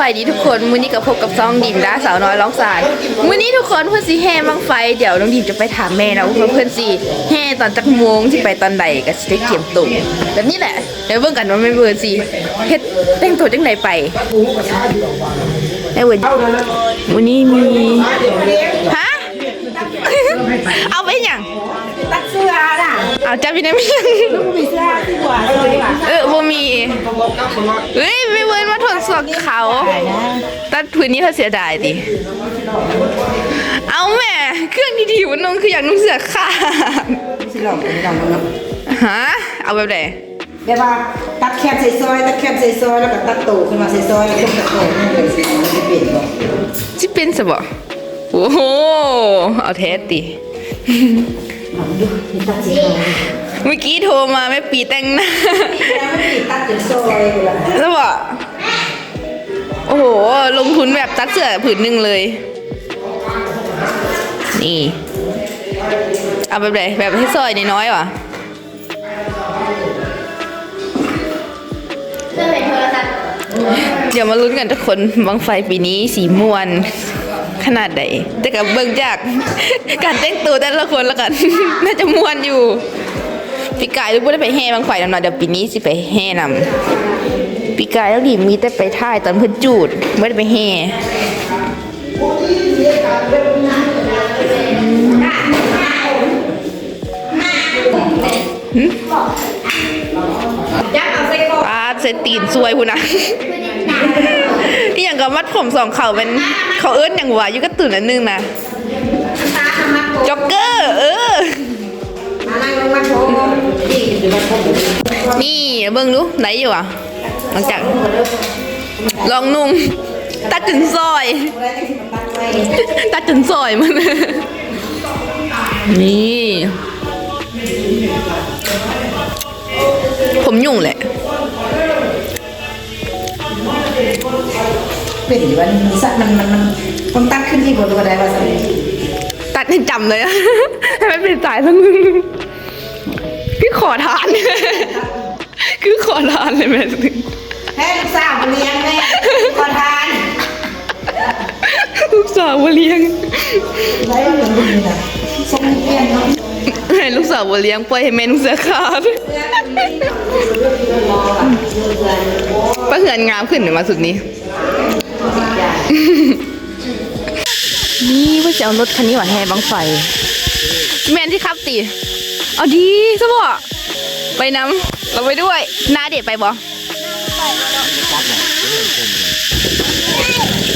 บายดีทุกคนมื้อนี้ก็พบกับซองดิมด้าสาวน้อยร้องสารมื้อนี้ทุกคนเพื่อนสิแห่บังไฟเดี๋ยวน้องดิมจะไปถามแม่นะว่าเพื่อนสิแห่ตอนจักโมงสิไปตอนใดก็สิได้เกี่ยมตุ่มแบบนี้แหละเดี๋ยวเบิ่งกันว่าแม่เบิร์นสิเฮ็ดแต่งตัวจังไดไปแม่เบิร์นมื้อนี้มีฮะเอาไปยัง เอาจับพี่ได้ไหมยังมีเสื้อที่กว่าเสื้อว่ะเออบ่มีเฮ้ยไม่เวิร์นมาทนสวกเขาตัดพื้นนี้เขาเสียดายดิเอาแม่เครื่องดีๆวันนึงคืออยากนุ่งเสื้อขาดสิลองสิลองเนาะฮะเอาแบบไหนแบบว่าตัดแคบใส่ซอยตัดแคบใส่ซอยแล้วก็ตัดโตขึ้นมาใส่ซอยแล้วก็ตัดโตนี่เลยสิมันจะเปลี่ยนบ่จิเป็นสบอโอ้โหเอาเทส ดิลองดูนี่ตัดสิเอาเมื่อกี้โทรมาแม่ปีแต่งหน้าแล้วมันปิดตัดจนซอยไปละแล้วบอกโอ้โห ลงทุนแบบตัดเสื้อผืนหนึ่งเลย นี่ เอาแบบไหนแบบให้ซอยน้อยๆวะเดี๋ยวมาลุ้นกันทุกคนบังไฟปีนี้สีม่วน ขนาดใดแต่กับเบิ่งจาก การแต่งตัวแต่ละคนแล้วกัน น่าจะม่วนอยู่ปีกายลูกไม่ได้ไปแห่บางไฟนำน่อยเดี๋ยวปีนี้สิไปแห่นำปีกายแล้วดิมีแต่ไปท่ายตอนเพิ่นจูดไม่ได้ไปแห่ปาเซตีนซวยพูนะ ที่อย่างกับมัดผมสองเข่าเป็นเขาเอิ้นอย่างหวาอยู่ก็ตื่นอันนึงนะจ็อกเกอร์ เออ นี่เบิ่งดูไหนอยู่อะหลังจาก ลองนุ่งตัดจนซอย ตัดไว้ตัดจนซอยมัน นี่ ผมยุ่งแหละ เป็นอยู่ว่ามันสักมันมันมันต้องตัดขึ้นที่บนก็ได้ว่าสักตัดให้จำเลย ให้มันเป็นสายสักนึงคือขอทาน คือขอทานเลยแม่สักนึงให้ลูกสาวมาเลี้ยงแม่ขอทานลูกสาวมาเลี้ยงได้เหมือนกันนะส่งเรียนเนาะให้ลูกสาวมาเลี้ยงปล่อยให้แม่นุ่งเสื้อขาดป้าเหือนงามขึ้นหรือมาสุดนี้ นี่ว่าจะเอารถคันนี้ว่าแห่บังไฟ แมนที่ครับตีเอาดีซะบ่ไปนำเราไปด้วยนาเด็ดไปบ่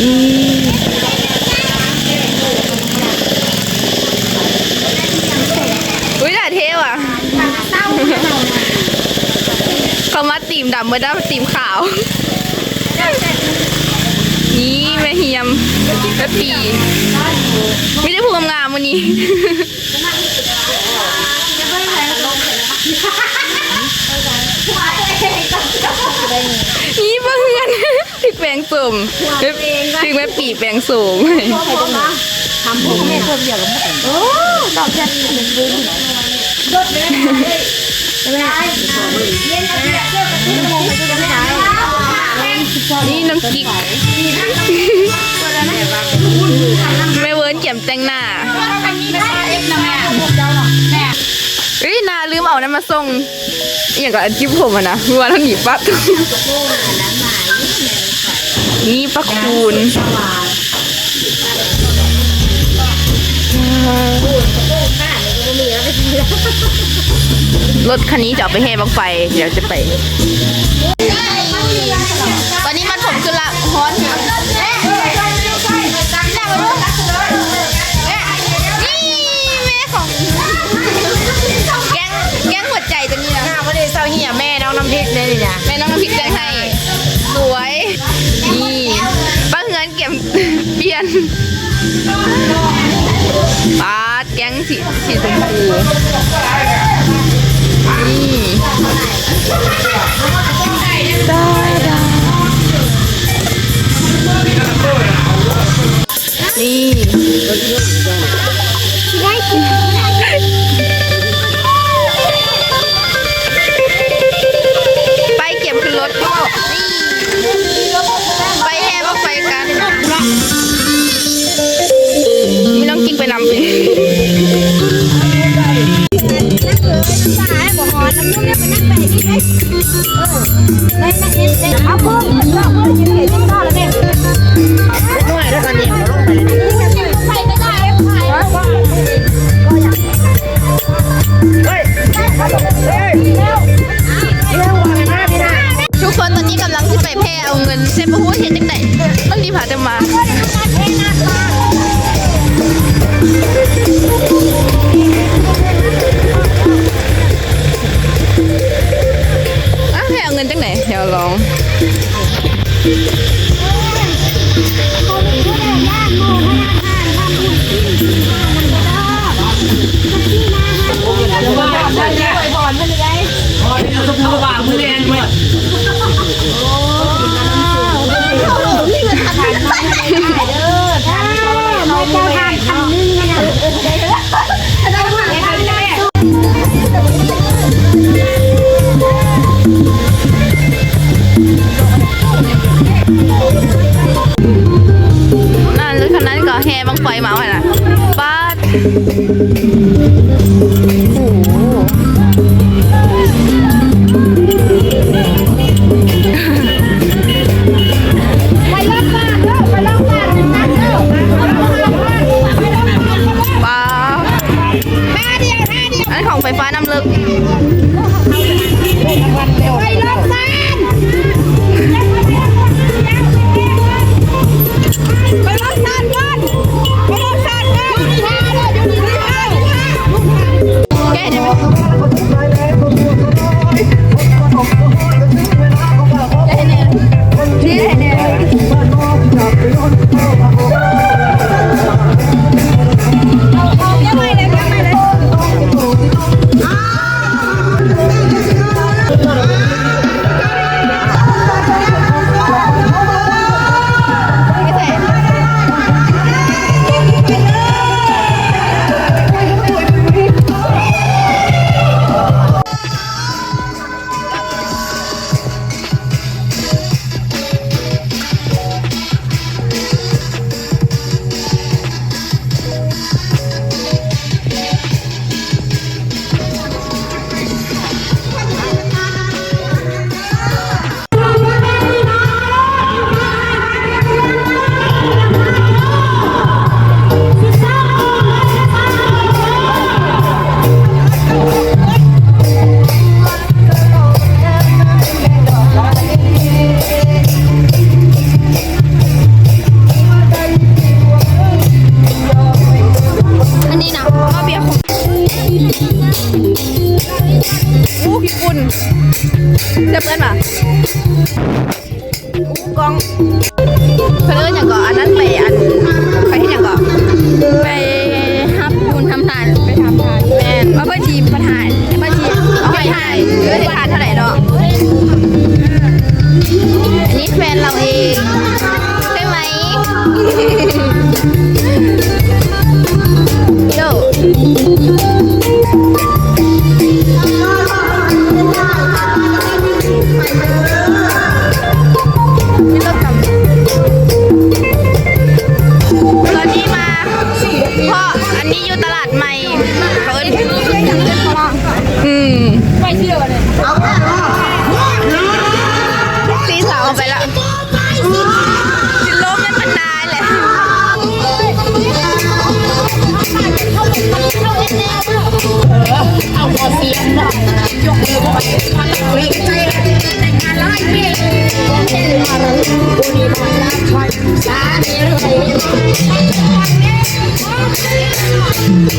อืมอุ้ยด่าเท่ว่ะเขามาตีมดำเมื่อได้ตีมขาว นี่แม่เฮียมแม่ปีไม่ได้พูดงามวันนี้นี่เพื่อนพี่แปลงสุ่มพี่แม่ปีแปลงสูงทำผมแม่คนเดียวกับแม่โอ้ดอกจันทร์หนึ่งบุญรถเลยใช่เล่นกันเนี่ยเที่ยวกับที่โมงไปดูกันไหน นี่น้ำกิ๊กแม่เวิร์นเกี่ยมแต่งหน้าเฮ้ยนาลืมเอานั้นมาส่งอย่างกับอันจิ๊บผมอะนะเมื่อวานเราหนีปั๊บนี่ปะคูณรถคันนี้จะเอาไปแห่บังไฟ เดี๋ยวจะไป ตอนนี้มันผมคือละฮอนนี่แม่ของแก๊งแก๊งหัวใจตัวนี้นะหน้าวันนี้เศร้าเหี่ยแม่น้องน้ำพริกเนี่ยนี่นะแม่น้องน้ำพริกแดงให้สวย นี่ป้าเงินเก็บเปลี่ยนปาแก๊งสีสีชมพูนี่ นี่ จะมา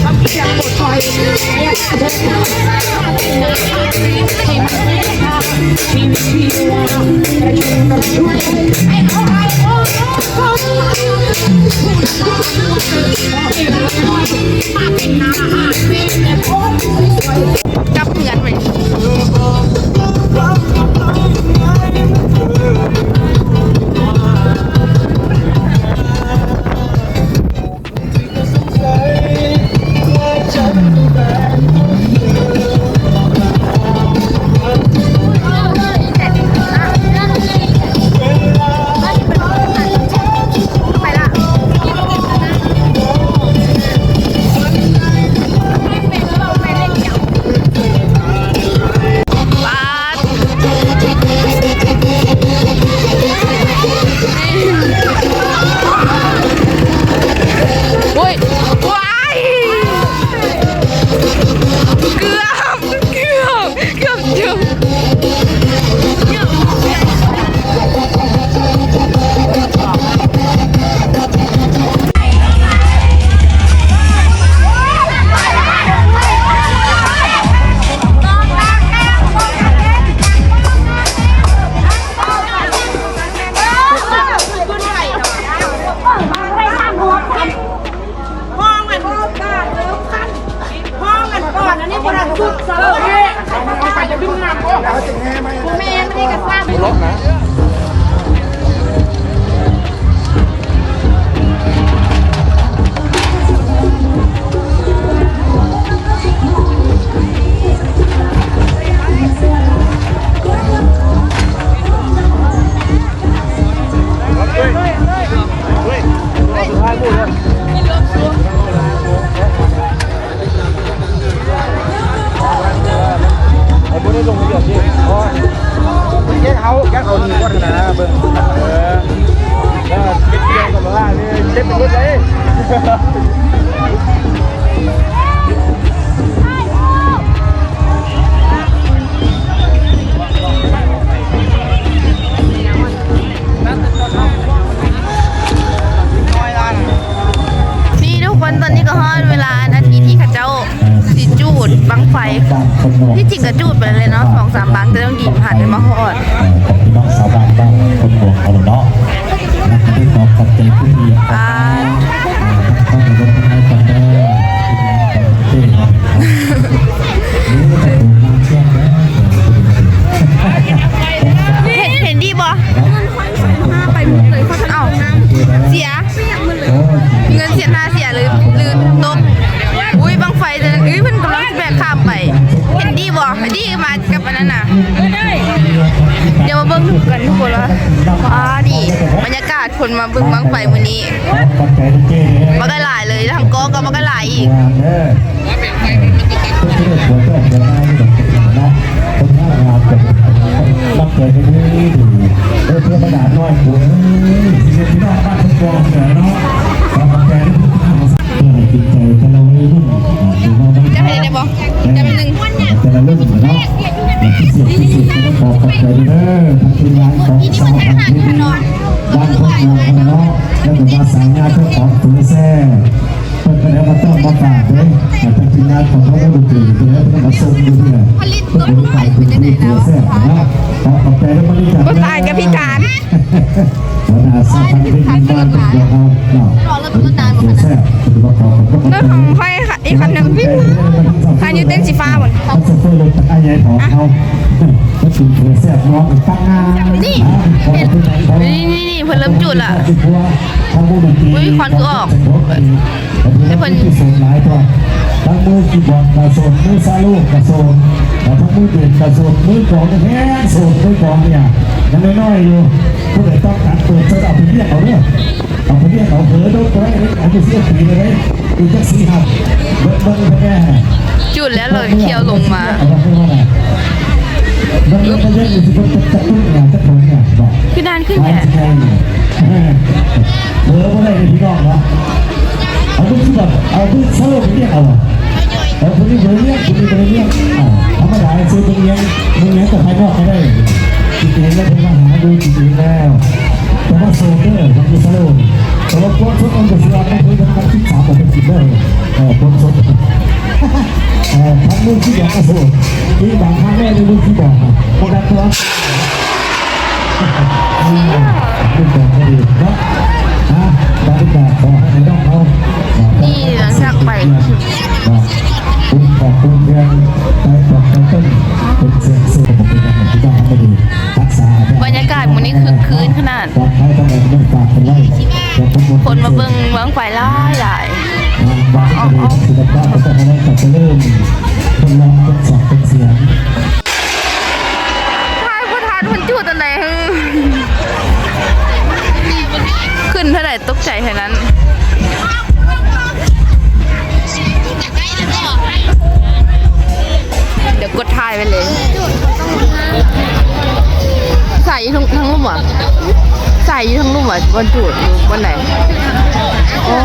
กลั ระซ่ารถนะ นะเบิ่ง กกันทุกคนว่าอ่านี่บรรยากาศคนมาเบิ่งบังไฟมื้อนี้ขอบใจทุกเจ้มาก็หลายเลยทั้งกอก็มาก็หลายอีกวางเด้อทุกที่หัวก็จะได้ดอกเนาะคนงานงานกับรับเกิดไปดีดีเออเพื่อประดาน้อยหัวที่พี่น้องบ้านทุกคนเหนือเนาะขอบใจทุกท่านเพื่อให้จิตใจเรารุ่นหรือว่าไม่จะไปได้บ่จะไปหนึ่งแต่ละรุ่นเนาะที่สุดที่สุดก็ต้องขอขอบใจเด้อทางทีมงานของสาวพันธุ์ที่บ้านของาเนาะแล้วก็มาสายงานเพื่อของคุณแซ่ เพื่อนก็ได้มาต้องมาฝากเลยแต่ทางทีมงานของเขาได้ดูดีเพื่อนก็มาส่งดูเนี่ยเพื่อนบริการคุณที่คุณแซ่เนาะขอขอบใจและบริการบ่ตายกับพิการหัวหน้าสาพันธุ์ที่บ้านเป็นตัวเขาเนาะคุณแซ่คุณบอกขอขอบคุณรถของไฟค่ะอีกคันหนึงคันยูเต้นสีฟ้าหมดเขาจะเพื่อลงตะไคร้ใหญ่ของเขาก็ถึงเพื่อแซ่บน้องตั้งงานนี่เห็นนี่ เพิ่นเริ่มจุดละอุ๊ยควันก็ออกไอ้เพิ่นที่โซนหลายตัวทั้งมือกีบอร์ดกระโซนมือซาลูกกระโซนแล้วทั้งมือเบสกระโซนมือกลองแห้งโซนมือกลองเนี่ยยังน้อยๆอยู่ผู้ใดต้องการเปิดจะเอาไปเรียกเขาเนี่ยเอาไปเรียกเขาเผลอโดนไปเอาไปเสียปีเลยดูจักสีหักเบิ้งเบิ้งไปแน่จุดแล้วเลยเคี้ยวลงมามันก็จะยังอยู่ที่คนจะตุ้งงานจะทำงานบอกคือนานขึ้นไม่แหละใช่เบอร์ว่าอะไรในพี่น้องเนาะเอาทุกที่แบบเอาทุกสโลกเรียกเอาเอาคนนี้เบอร์เรียกคนนี้เบอร์เรียกธรรมดาซื้อตรงนี้มึงเลี้ยงกับใครนอกไม่ได้จริงๆแล้วเป็นมาหาดูจริงๆแล้วแต่ว่าโซเดอร์มันคือสโลกแต่ว่าพวกทุกคนจะซื้ออะไรคุยกันที่สามผมเป็นจิตเลยเออพวกทุกเอ่อทั้งมือที่บอกกระสุนที่บางครั้งแม่ในมือที่บอกอะโปรตัว นาะนะบริการขอให้น้องเขานี่หลังจากไปคุณขอบคุณเพื่อนไปตกต้นเป็นเสียงสูงผมเป็นอย่างที่ต้องทำไม่ดีรักษาบรรยากาศมื้อนี้คือคืนขนาดปลอดภัยต้องเอาเรื่องฝากกันไว้คนมาเบิ่งบังไฟหลายหลายบางคดีศิลปะก็ต้องให้กับเริ่มคนลองทดสอบเป็นเสียง อะใส่ทั้งรุ่มอะวันจุดอยู่วันไหนโอ้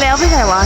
แล้วไปไหนวะ